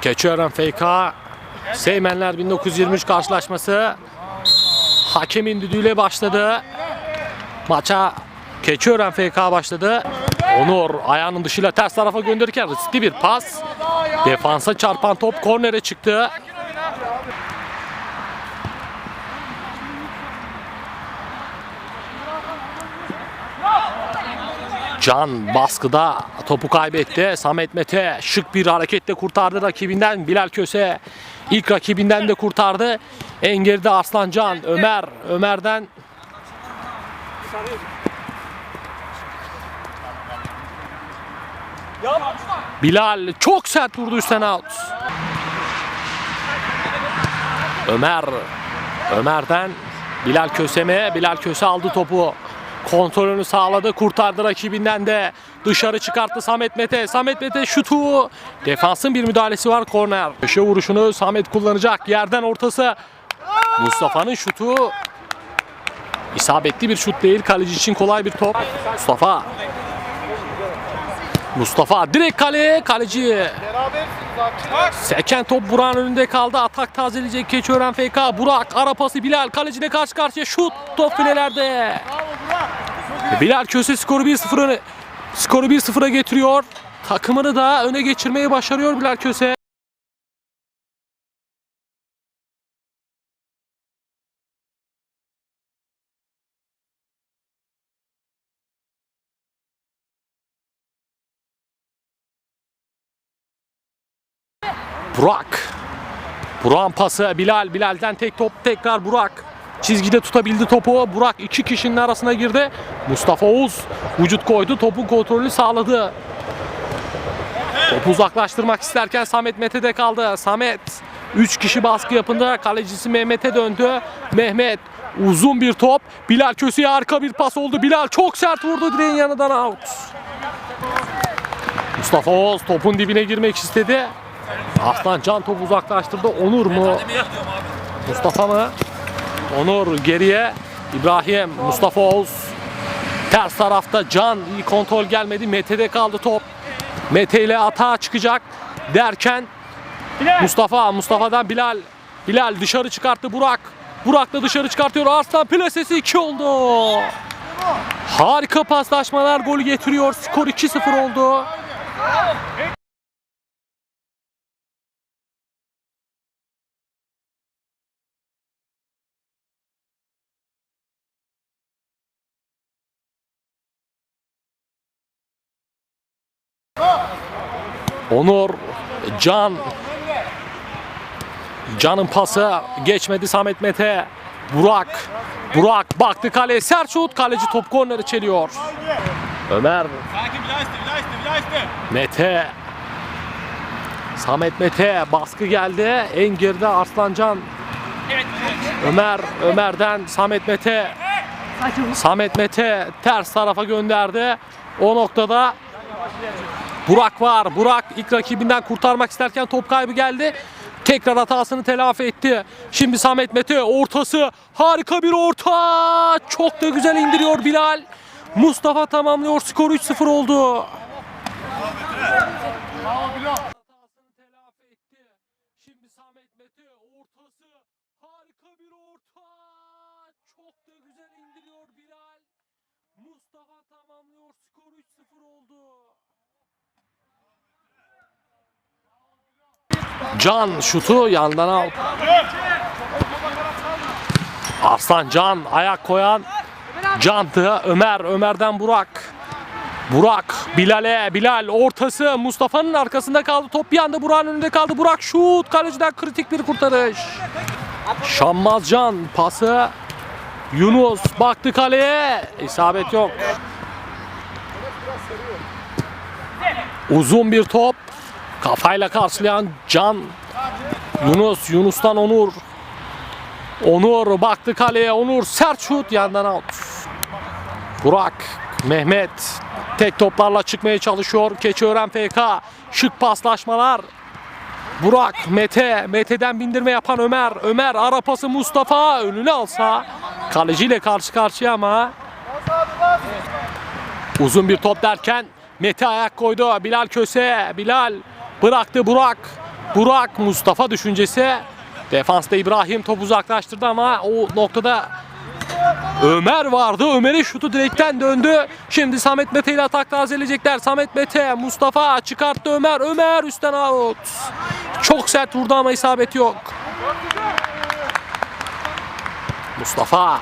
Keçiören FK Seymenler 1923 karşılaşması hakemin düdüğüyle başladı. Maça Keçiören FK başladı. Onur ayağının dışıyla ters tarafa gönderirken riskli bir pas. Defansa çarpan top kornere çıktı. Can baskıda topu kaybetti. Samet Mete şık bir hareketle kurtardı rakibinden. Bilal Köse ilk rakibinden de kurtardı. En geride Arslan Can, Ömer, Ömer'den Bilal çok sert vurdu üstten out. Ömer Ömer'den Bilal Köse'me Bilal Köse aldı topu. Kontrolünü sağladı. Kurtardı rakibinden de. Dışarı çıkarttı Samet Mete. Samet Mete şutu. Defansın bir müdahalesi var. Korner. Köşe vuruşunu Samet kullanacak. Yerden ortası. Mustafa'nın şutu. İsabetli bir şut değil. Kaleci için kolay bir top. Mustafa. Mustafa direkt kaleye. Kaleci. Seken top Burak'ın önünde kaldı. Atak tazeleyecek Keçiören FK. Burak ara pası Bilal. Kaleciyle karşı karşıya şut. Top filelerde. Bilal Köse skoru 1-0 öne. Skoru 1-0'a getiriyor. Takımını da öne geçirmeyi başarıyor Bilal Köse. Burak. Burak'ın pası Bilal. Bilal'den tek top tekrar Burak. Çizgide tutabildi topu. Burak iki kişinin arasına girdi. Mustafa Oğuz vücut koydu. Topun kontrolünü sağladı. Topu uzaklaştırmak isterken Samet Mete'de kaldı. Samet 3 kişi baskı yapında kalecisi Mehmet'e döndü. Mehmet uzun bir top. Bilal Köse'ye arka bir pas oldu. Bilal çok sert vurdu direğin yanından out. Mustafa Oğuz topun dibine girmek istedi. Aslan Can topu uzaklaştırdı. Onur mu? Mustafa mı? Onur geriye. İbrahim, Mustafa Oğuz. Ters tarafta Can iyi kontrol gelmedi. Mete'de kaldı top. Mete ile atağa çıkacak derken Mustafa, Mustafa'dan Bilal. Bilal dışarı çıkarttı Burak. Burak da dışarı çıkartıyor. Arslan plasesi 2 oldu. Harika paslaşmalar golü getiriyor. Skor 2-0 oldu. Onur, Can. Can'ın pası geçmedi Samet Mete. Burak. Burak baktı kaleye sert şut. Kaleci top korneri çeliyor. Ömer. Mete. Samet Mete baskı geldi. En geride Arslancan. Ömer, Ömer'den Samet Mete. Samet Mete ters tarafa gönderdi. O noktada Burak var. Burak ilk rakibinden kurtarmak isterken top kaybı geldi. Tekrar hatasını telafi etti. Şimdi Samet Mete ortası harika bir orta. Çok da güzel indiriyor Bilal. Mustafa tamamlıyor. Skor 3-0 oldu. Hatasını telafi etti. Şimdi Samet Mete ortası harika bir orta. Çok da güzel indiriyor Bilal. Mustafa tamamlıyor. Skor 3-0 oldu. Can şutu yandan al. Arslan Can ayak koyan Can'tı Ömer Ömer'den Burak. Burak Bilal'e Bilal ortası Mustafa'nın arkasında kaldı. Top bir anda Burak'ın önünde kaldı. Burak şut kaleciden kritik bir kurtarış. Şammazcan pası Yunus baktı kaleye. İsabet yok. Uzun bir top. Kafayla karşılayan Can. Yunus, Yunus'tan Onur. Onur baktı kaleye. Onur sert şut yandan out. Burak, Mehmet tek toplarla çıkmaya çalışıyor. Keçiören FK. Şık paslaşmalar. Burak, Mete, Mete'den bindirme yapan Ömer. Ömer ara pası Mustafa önüne alsa kaleciyle karşı karşıya ama uzun bir top derken Mete ayak koydu. Bilal Köse, Bilal bıraktı Burak. Burak Mustafa düşüncesi. Defansta İbrahim top uzaklaştırdı ama o noktada Ömer vardı. Ömer'in şutu direkten döndü. Şimdi Samet Mete ile atak tazeleyecekler. Samet Mete, Mustafa çıkarttı Ömer. Ömer üstten out. Çok sert vurdu ama isabet yok. Mustafa.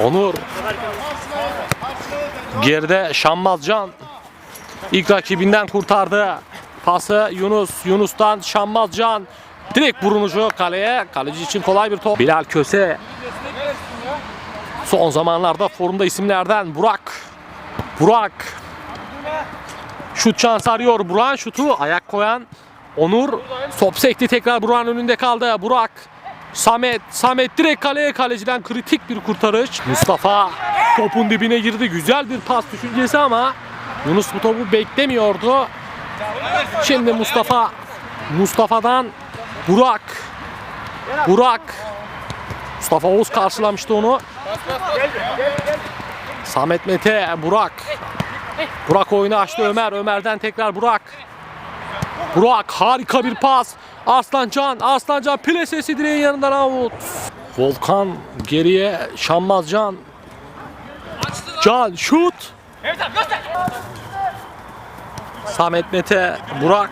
Onur. Geride Şammazcan. İlk rakibinden kurtardı. Pası Yunus. Yunus'tan Şammazcan. Direkt vurunucu kaleye. Kaleci için kolay bir top. Bilal Köse. Son zamanlarda forumda isimlerden Burak. Burak. Şut şansı arıyor. Burak'ın şutu ayak koyan Onur. Top sekti tekrar Burak'ın önünde kaldı. Burak. Samet. Samet direkt kaleye kaleciden kritik bir kurtarış. Mustafa topun dibine girdi. Güzel bir pas düşüncesi ama Yunus bu topu beklemiyordu. Şimdi Mustafa Mustafa'dan Burak. Burak. Mustafa Oğuz karşılamıştı onu. Samet Mete, Burak. Burak oyunu açtı Ömer. Ömer'den tekrar Burak. Burak harika bir pas. Arslancan, Arslancan plasesi direğin yanından out. Volkan geriye Şammazcan. Can şut. Samet Mete, Burak.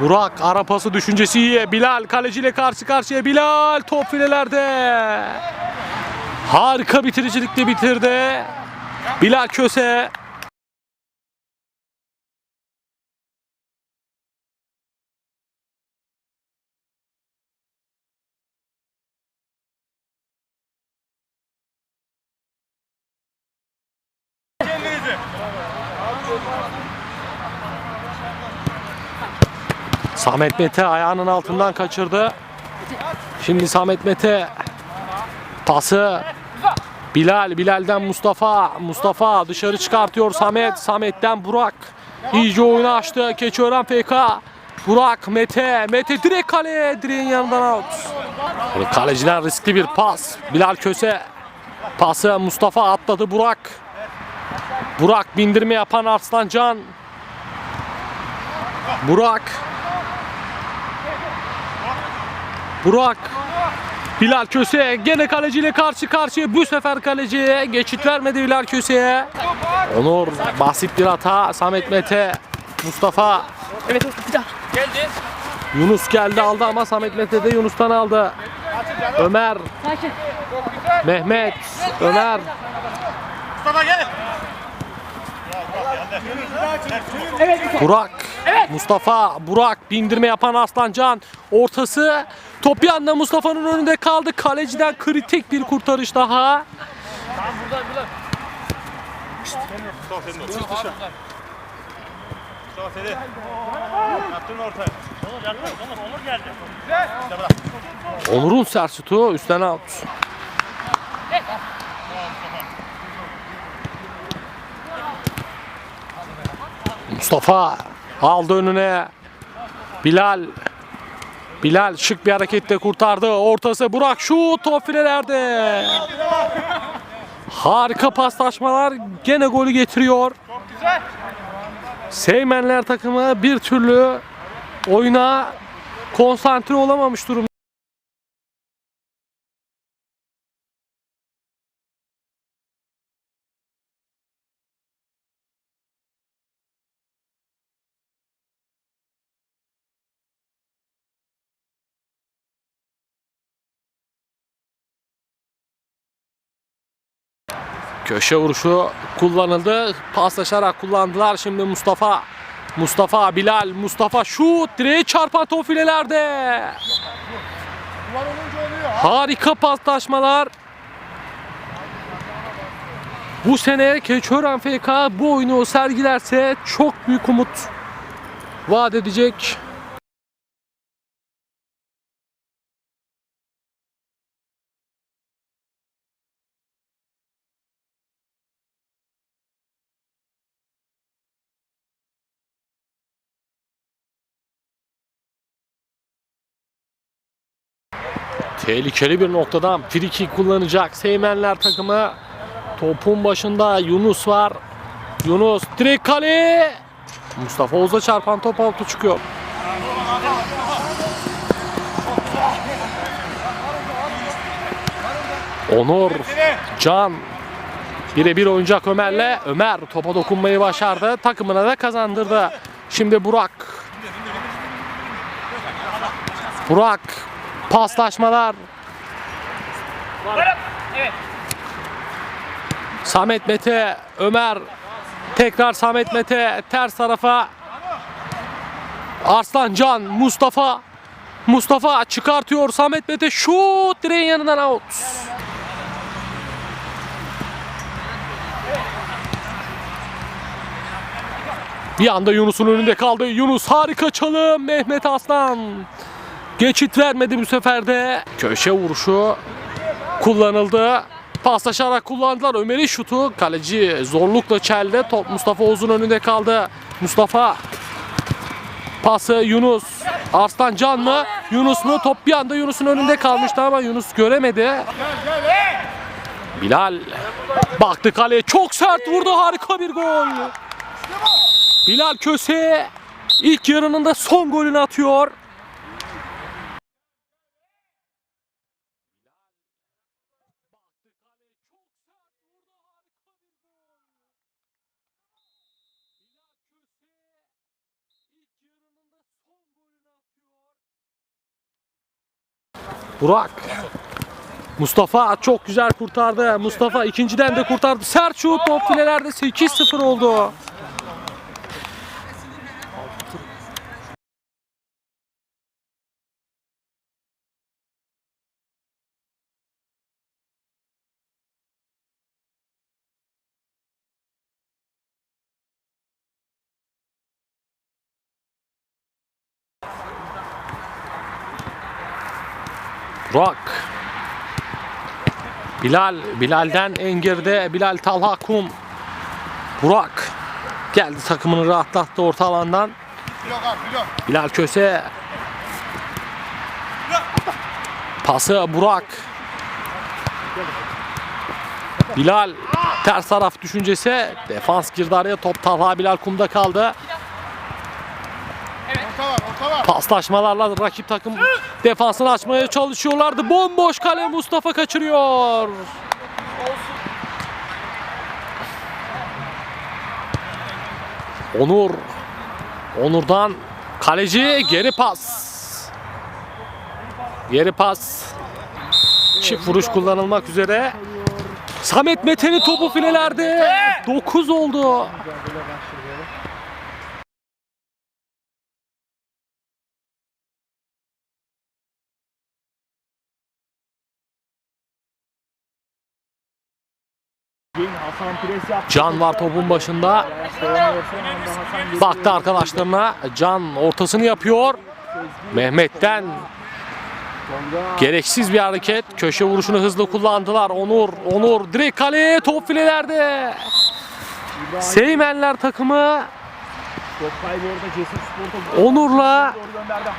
Burak ara pası düşüncesi iyi. Bilal kaleciyle karşı karşıya. Bilal top filelerde. Harika bitiricilikle bitirdi. Bilal Köse. Samet Mete ayağının altından kaçırdı. Şimdi Samet Mete pası Bilal, Bilal'den Mustafa. Mustafa dışarı çıkartıyor Samet. Samet'ten Burak. İyice oyunu açtı. Keçiören FK. Burak, Mete. Mete direkt kaleye. Direğin yanından out. Böyle Kaleciden riskli bir pas. Bilal Köse. Pası Mustafa atladı Burak. Burak bindirme yapan Arslancan. Burak. Burak. Bilal Köse gene kaleciyle karşı karşıya bu sefer kaleciye geçit vermedi Bilal Köse'ye. Onur basit bir hata. Samet Mete, Mustafa. Evet bir daha. Yunus geldi aldı ama Samet Mete de Yunus'tan aldı. Ömer, Sakin. Mehmet, Ömer. Mustafa gel. Burak, Mustafa, Burak bindirme yapan Aslancan. Ortası top bir anda Mustafa'nın önünde kaldı. Kaleciden kritik bir kurtarış daha. Seni. Yaptın ortaya. Onur'un sert şutu üstten out. Mustafa aldı önüne. Bilal Bilal şık bir hareketle kurtardı. Ortası Burak şut top filelerde. Harika paslaşmalar gene golü getiriyor. Seymenler takımı bir türlü oyuna konsantre olamamış durumda. Köşe vuruşu kullanıldı. Paslaşarak kullandılar. Şimdi Mustafa. Mustafa, Bilal, Mustafa şut. Direğe çarpan top filelerde. Harika paslaşmalar. Bu sene Keçiören FK bu oyunu sergilerse çok büyük umut vaat edecek. Tehlikeli bir noktadan friki kullanacak Seymenler takımı. Topun başında Yunus var. Yunus direkt kale. Mustafa Oğuz'a çarpan top altı çıkıyor. Onur, Can birebir oyuncak Ömer'le. Ömer topa dokunmayı başardı. Takımına da kazandırdı. Şimdi Burak. Burak paslaşmalar. Samet Mete, Ömer tekrar Samet Mete ters tarafa. Arslan Can, Mustafa. Mustafa çıkartıyor Samet Mete şut direğin yanından out. Bir anda Yunus'un önünde kaldı. Yunus harika çalım. Mehmet Aslan. Geçit vermedi bu sefer de. Köşe vuruşu kullanıldı. Paslaşarak kullandılar. Ömer'in şutu. Kaleci zorlukla çeldi. Top Mustafa Oğuz'un önünde kaldı. Mustafa pası Yunus. Arslan Can mı? Yunus mu? Top bir anda Yunus'un önünde kalmıştı ama Yunus göremedi. Bilal baktı kaleye çok sert vurdu harika bir gol. Bilal Köse ilk yarının da son golünü atıyor. Burak. Mustafa çok güzel kurtardı. Mustafa ikinciden de kurtardı. Sert top filelerde 8-0 oldu. Burak. Bilal, Bilal'den en geride Bilal Talha Kum. Burak geldi takımını rahatlattı orta alandan. Bilal Köse. Pası Burak. Bilal ters taraf düşüncesi defans girdi araya top Talha Bilal Kum'da kaldı. Paslaşmalarla rakip takım defansını açmaya çalışıyorlardı. Bomboş kale Mustafa kaçırıyor. Onur. Onur'dan kaleci geri pas. Geri pas. Çift vuruş kullanılmak üzere. Samet Mete'nin topu filelerde. 9 oldu. Can var topun başında. Baktı arkadaşlarına. Can ortasını yapıyor. Mehmet'ten gereksiz bir hareket. Köşe vuruşunu hızlı kullandılar. Onur, Onur direkt kaleye top filelerde. Seymenler takımı Onur'la doğru gönderdi.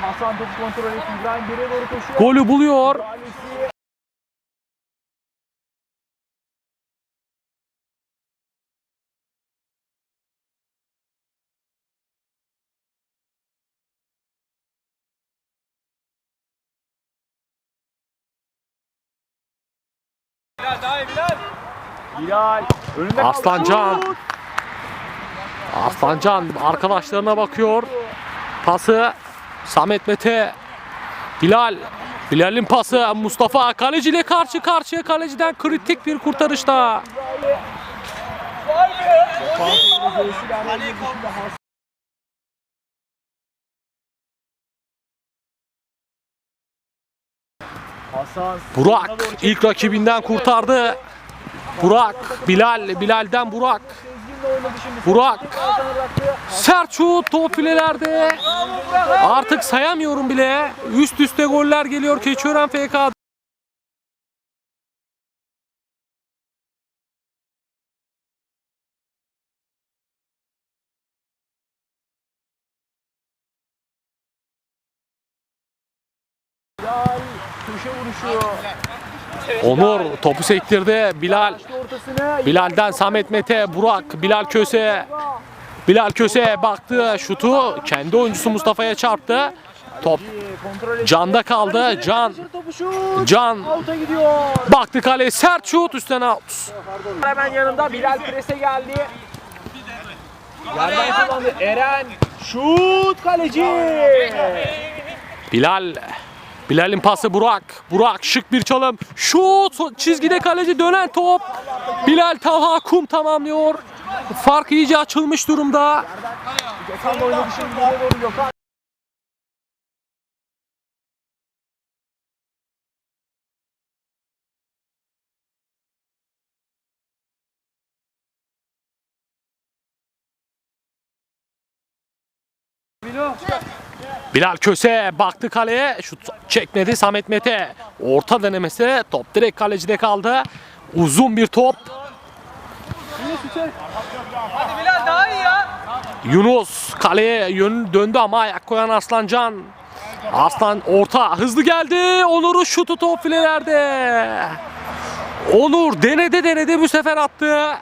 Bilal önünde kaldı. Şut! Arslancan arkadaşlarına bakıyor. Pası Samet Mete. Bilal. Bilal'in pası Mustafa kaleciyle karşı karşıya kaleciden kritik bir kurtarışta. Burak ilk rakibinden kurtardı. Burak, Bilal, Bilal'den Burak. Burak. Sert şut top filelerde. Artık sayamıyorum bile. Üst üste goller geliyor Keçiören FK. Bilal köşe vuruşu. Onur topu sektirdi. Bilal. Bilal'den Samet Mete, Burak, Bilal Köse. Bilal Köse baktı şutu kendi oyuncusu Mustafa'ya çarptı. Top. Can'da kaldı. Can. Can baktı kaleye sert şut üstten out. Hemen yanında Bilal prese geldi. Yerden kullandı. Eren. Şut kaleci. Bilal Bilal'in pası Burak. Burak şık bir çalım. Şut çizgide kaleci dönen top. Bilal Talha Kum tamamlıyor. Fark iyice açılmış durumda. Bilal Köse baktı kaleye. Şut çekmedi Samet Mete. Orta denemesi. Top direkt kalecide kaldı. Uzun bir top. Yunus kaleye yön döndü ama ayak koyan Aslancan. Aslan orta hızlı geldi. Onur'un şutu top filelerde. Onur denedi denedi bu sefer attı.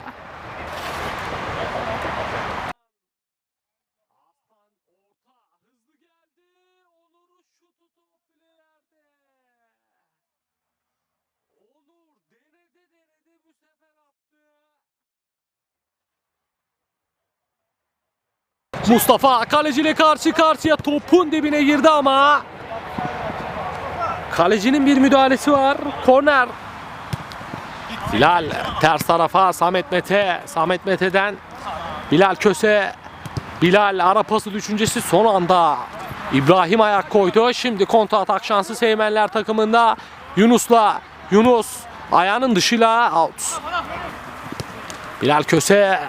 Mustafa kaleciyle karşı karşıya topun dibine girdi ama kalecinin bir müdahalesi var. Korner. Bilal ters tarafa Samet Mete. Samet Mete'den Bilal Köse. Bilal ara pası düşüncesi son anda İbrahim ayak koydu. Şimdi kontra atak şansı Seymenler takımında. Yunus'la Yunus ayağının dışıyla out. Bilal Köse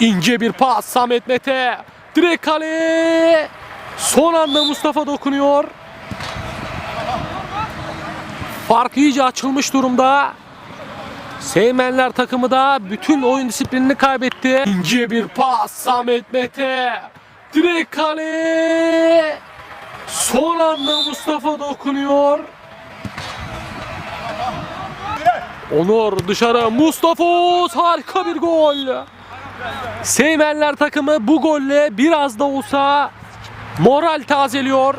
ince bir pas Samet Mete direkt kale. Son anda Mustafa dokunuyor. Fark iyice açılmış durumda. Seymenler takımı da bütün oyun disiplinini kaybetti. İnce bir pas Samet Mete. Direkt kale. Son anda Mustafa dokunuyor. Onur dışarı. Mustafa harika bir gol. Seymenler takımı bu golle biraz da olsa moral tazeliyor.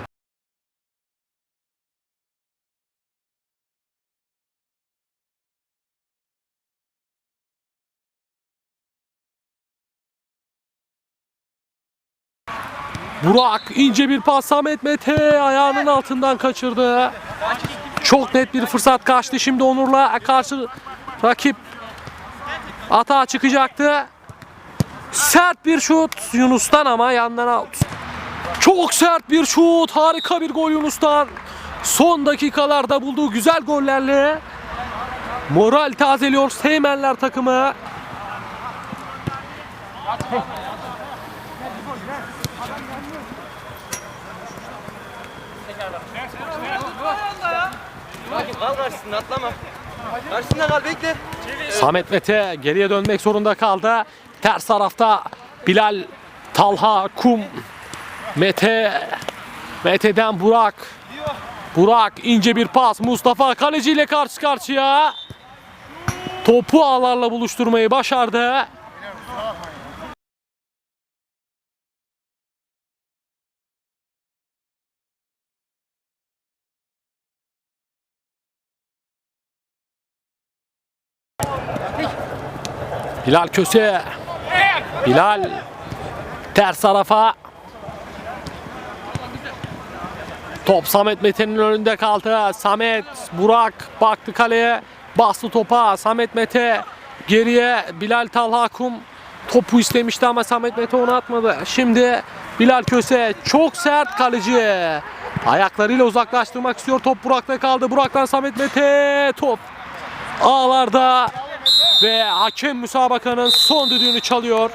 Burak ince bir pas Samet Mete ayağının altından kaçırdı. Çok net bir fırsat kaçtı. Şimdi Onur'la karşı rakip atağa çıkacaktı. Sert bir şut Yunus'tan ama yandan out. Çok sert bir şut. Harika bir gol Yunus'tan. Son dakikalarda bulduğu güzel gollerle moral tazeliyor Seymenler takımı. Kal karşısında atlama. Karşısında kal bekle. Samet Mete geriye dönmek zorunda kaldı. Ters tarafta Bilal, Talha, Kum, Mete, Mete'den Burak. Burak ince bir pas. Mustafa kaleciyle karşı karşıya. Topu ağlarla buluşturmayı başardı. Bilal Köse. Bilal ters tarafa. Top Samet Mete'nin önünde kaldı. Samet, Burak baktı kaleye. Bastı topa. Samet Mete geriye Bilal Talha Kum topu istemişti ama Samet Mete onu atmadı. Şimdi Bilal Köse çok sert kaleci. Ayaklarıyla uzaklaştırmak istiyor. Top Burak'ta kaldı. Burak'tan Samet Mete top ağlarda ve hakem müsabakanın son düdüğünü çalıyor.